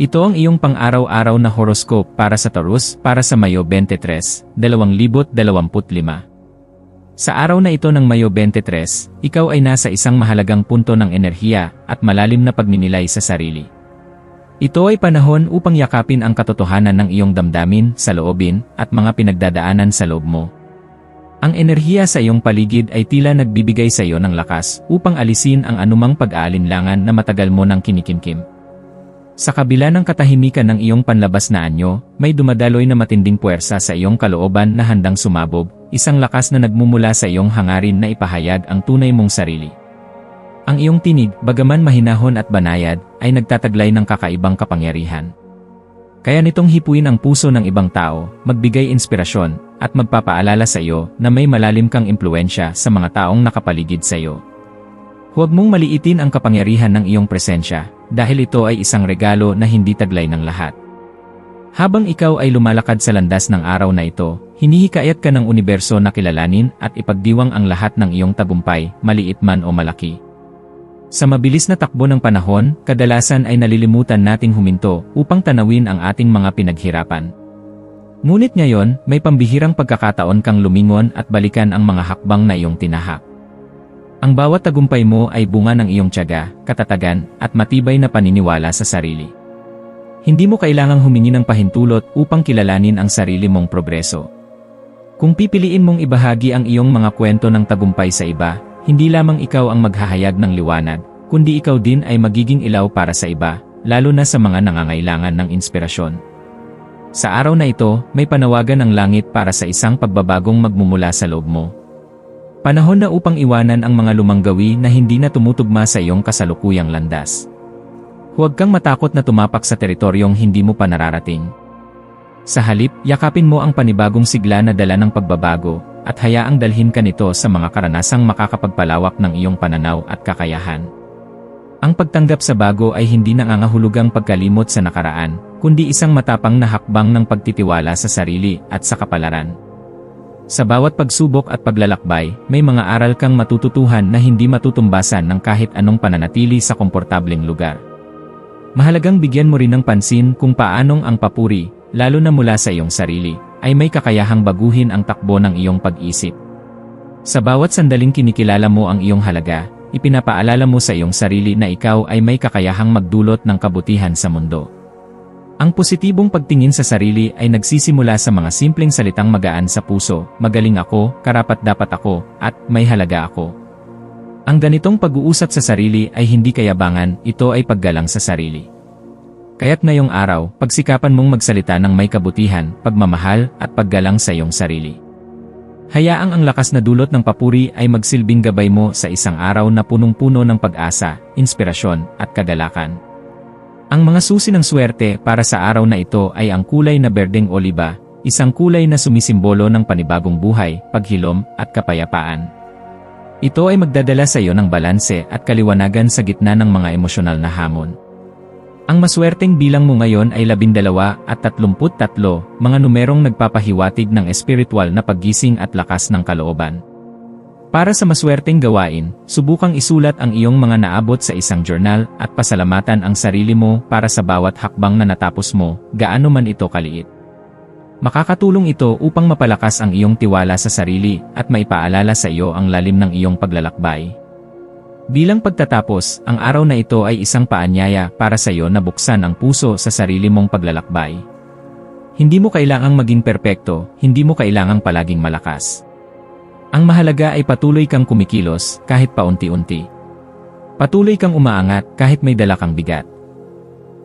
Ito ang iyong pang-araw-araw na horoscope para sa Taurus para sa Mayo 23, 2025. Sa araw na ito ng Mayo 23, ikaw ay nasa isang mahalagang punto ng enerhiya at malalim na pagninilay sa sarili. Ito ay panahon upang yakapin ang katotohanan ng iyong damdamin, sa loobin, at mga pinagdadaanan sa loob mo. Ang enerhiya sa iyong paligid ay tila nagbibigay sa iyo ng lakas upang alisin ang anumang pag-aalinlangan na matagal mo nang kinikimkim. Sa kabila ng katahimikan ng iyong panlabas na anyo, may dumadaloy na matinding puwersa sa iyong kalooban na handang sumabog, isang lakas na nagmumula sa iyong hangarin na ipahayag ang tunay mong sarili. Ang iyong tinig, bagaman mahinahon at banayad, ay nagtataglay ng kakaibang kapangyarihan. Kaya nitong hipuin ang puso ng ibang tao, magbigay inspirasyon, at magpapaalala sa iyo na may malalim kang impluensya sa mga taong nakapaligid sa iyo. Huwag mong maliitin ang kapangyarihan ng iyong presensya, dahil ito ay isang regalo na hindi taglay ng lahat. Habang ikaw ay lumalakad sa landas ng araw na ito, hinihikayat ka ng universo na kilalanin at ipagdiwang ang lahat ng iyong tagumpay, maliit man o malaki. Sa mabilis na takbo ng panahon, kadalasan ay nalilimutan nating huminto upang tanawin ang ating mga pinaghirapan. Ngunit ngayon, may pambihirang pagkakataon kang lumingon at balikan ang mga hakbang na iyong tinahak. Ang bawat tagumpay mo ay bunga ng iyong tiyaga, katatagan, at matibay na paniniwala sa sarili. Hindi mo kailangang humingi ng pahintulot upang kilalanin ang sarili mong progreso. Kung pipiliin mong ibahagi ang iyong mga kwento ng tagumpay sa iba, hindi lamang ikaw ang maghahayag ng liwanag, kundi ikaw din ay magiging ilaw para sa iba, lalo na sa mga nangangailangan ng inspirasyon. Sa araw na ito, may panawagan ng langit para sa isang pagbabagong magmumula sa loob mo. Panahon na upang iwanan ang mga lumang gawi na hindi na tumutugma sa iyong kasalukuyang landas. Huwag kang matakot na tumapak sa teritoryong hindi mo pa nararating. Sa halip, yakapin mo ang panibagong sigla na dala ng pagbabago, at hayaang dalhin ka nito sa mga karanasang makakapagpalawak ng iyong pananaw at kakayahan. Ang pagtanggap sa bago ay hindi nangangahulugang pagkalimot sa nakaraan, kundi isang matapang na hakbang ng pagtitiwala sa sarili at sa kapalaran. Sa bawat pagsubok at paglalakbay, may mga aral kang matututuhan na hindi matutumbasan ng kahit anong pananatili sa komportableng lugar. Mahalagang bigyan mo rin ng pansin kung paanong ang papuri, lalo na mula sa iyong sarili, ay may kakayahang baguhin ang takbo ng iyong pag-isip. Sa bawat sandaling kinikilala mo ang iyong halaga, ipinapaalala mo sa iyong sarili na ikaw ay may kakayahang magdulot ng kabutihan sa mundo. Ang positibong pagtingin sa sarili ay nagsisimula sa mga simpleng salitang magaan sa puso, magaling ako, karapat dapat ako, at may halaga ako. Ang ganitong pag-uusap sa sarili ay hindi kayabangan, ito ay paggalang sa sarili. Kaya't ngayong araw, pagsikapan mong magsalita ng may kabutihan, pagmamahal, at paggalang sa iyong sarili. Hayaang ang lakas na dulot ng papuri ay magsilbing gabay mo sa isang araw na punong-puno ng pag-asa, inspirasyon, at kagalakan. Ang mga susi ng swerte para sa araw na ito ay ang kulay na berdeng oliba, isang kulay na sumisimbolo ng panibagong buhay, paghilom, at kapayapaan. Ito ay magdadala sa iyo ng balanse at kaliwanagan sa gitna ng mga emosyonal na hamon. Ang maswerteng bilang mo ngayon ay 12 at 33, mga numerong nagpapahiwatig ng espiritual na paggising at lakas ng kalooban. Para sa maswerteng gawain, subukang isulat ang iyong mga naabot sa isang journal at pasalamatan ang sarili mo para sa bawat hakbang na natapos mo, gaano man ito kaliit. Makakatulong ito upang mapalakas ang iyong tiwala sa sarili at maipaalala sa iyo ang lalim ng iyong paglalakbay. Bilang pagtatapos, ang araw na ito ay isang paanyaya para sa iyo na buksan ang puso sa sarili mong paglalakbay. Hindi mo kailangang maging perpekto, hindi mo kailangang palaging malakas. Ang mahalaga ay patuloy kang kumikilos kahit paunti-unti. Patuloy kang umaangat kahit may dala kang bigat.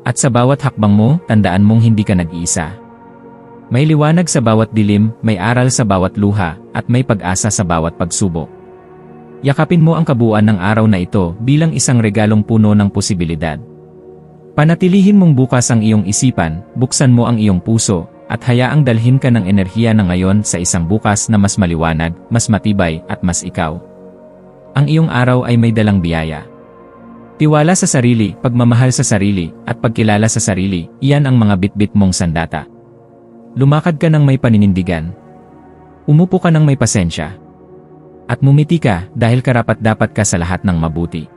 At sa bawat hakbang mo, tandaan mong hindi ka nag-iisa. May liwanag sa bawat dilim, may aral sa bawat luha, at may pag-asa sa bawat pagsubok. Yakapin mo ang kabuuan ng araw na ito bilang isang regalong puno ng posibilidad. Panatilihin mong bukas ang iyong isipan, buksan mo ang iyong puso, at hayaang dalhin ka ng enerhiya na ngayon sa isang bukas na mas maliwanag, mas matibay, at mas ikaw. Ang iyong araw ay may dalang biyaya. Tiwala sa sarili, pagmamahal sa sarili, at pagkilala sa sarili, iyan ang mga bitbit mong sandata. Lumakad ka ng may paninindigan. Umupo ka ng may pasensya. At mumiti ka dahil karapat dapat ka sa lahat ng mabuti.